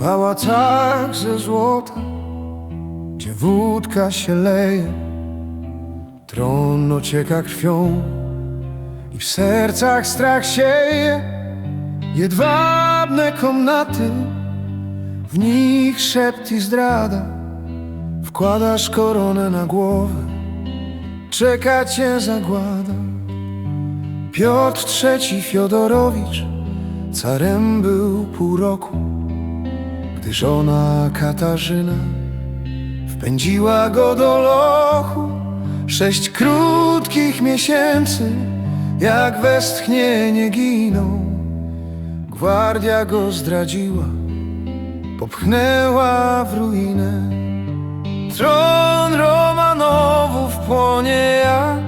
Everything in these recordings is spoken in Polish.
pałacach ze złota, gdzie wódka się leje, tron ocieka krwią i w sercach strach sieje. Jedwabne komnaty, w nich szept i zdrada. Wkładasz koronę na głowę, czeka cię zagłada. Piotr III Fiodorowicz carem był pół roku, gdy żona Katarzyna wpędziła go do lochu. Sześć krótkich miesięcy, jak westchnienie giną. Gwardia go zdradziła, popchnęła w ruinę. Tron Romanowów płonie jak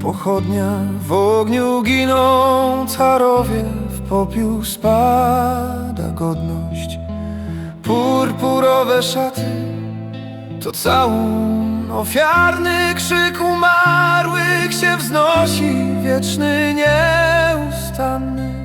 pochodnia. W ogniu giną carowie, w popiół spada godność. Purpurowe szaty to całun Ofiarny. Krzyk umarłych się wznosi Wieczny, nieustanny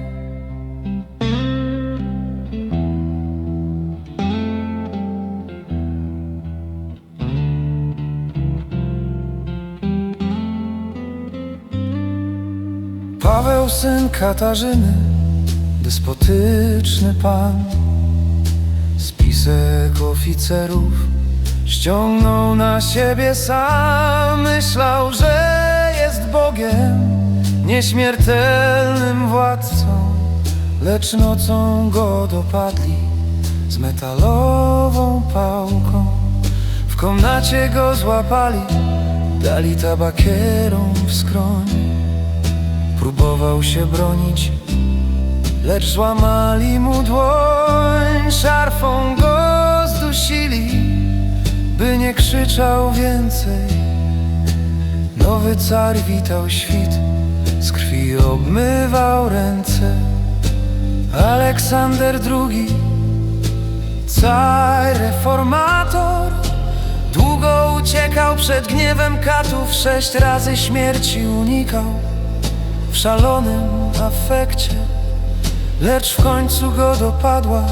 Paweł, syn Katarzyny, despotyczny pan. Spisek oficerów ściągnął na siebie sam. Myślał, że jest Bogiem, nieśmiertelnym władcą. Lecz nocą go dopadli z metalową pałką. W komnacie go złapali, dali tabakierom w skronie Próbował się bronić, lecz złamali mu dłoń. Szarfą go zdusili, by nie krzyczał więcej. Nowy car witał świt, z krwi obmywał ręce. Aleksander II, car reformator Długo uciekał przed gniewem katów, sześć razy śmierci unikał w szalonym afekcie Lecz w końcu go dopadła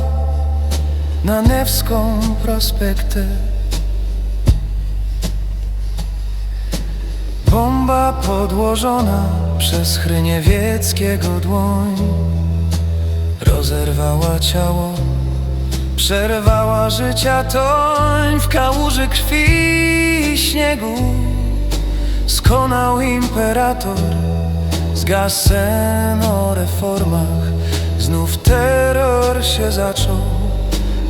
na Newską prospektę. Bomba podłożona przez Chryniewieckiego dłoń Rozerwała ciało, przerwała życia toń. W kałuży krwi i śniegu skonał imperator Zgasł o reformach, znów terror się zaczął.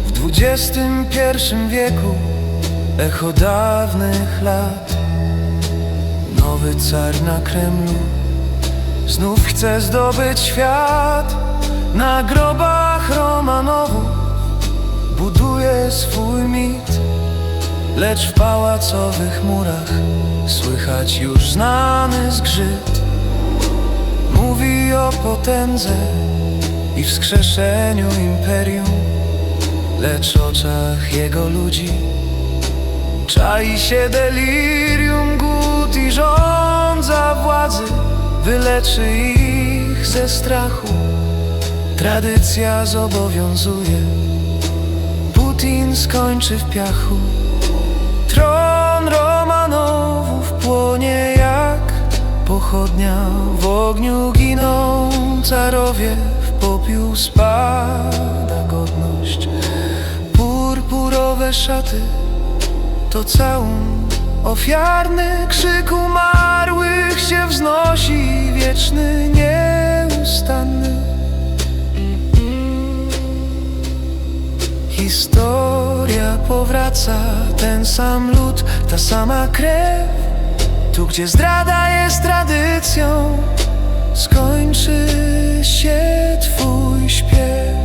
W XXI wieku echo dawnych lat. Nowy car na Kremlu. Znów chce zdobyć świat. Na grobach Romanowów buduje swój mit. Lecz w pałacowych murach słychać już znany zgrzyt Potędze i wskrzeszeniu imperium Lecz w oczach jego ludzi czai się delirium. Głód i rządza władzy wyleczy ich ze strachu. Tradycja zobowiązuje Putin skończy w piachu. Tron pochodnia. W ogniu giną carowie, w popiół spada godność. Purpurowe szaty to całun Ofiarny krzyk umarłych się wznosi Wieczny, nieustanny. Historia powraca, ten sam lud, ta sama krew Tu gdzie zdrada jest tradycją Skończy się twój śpiew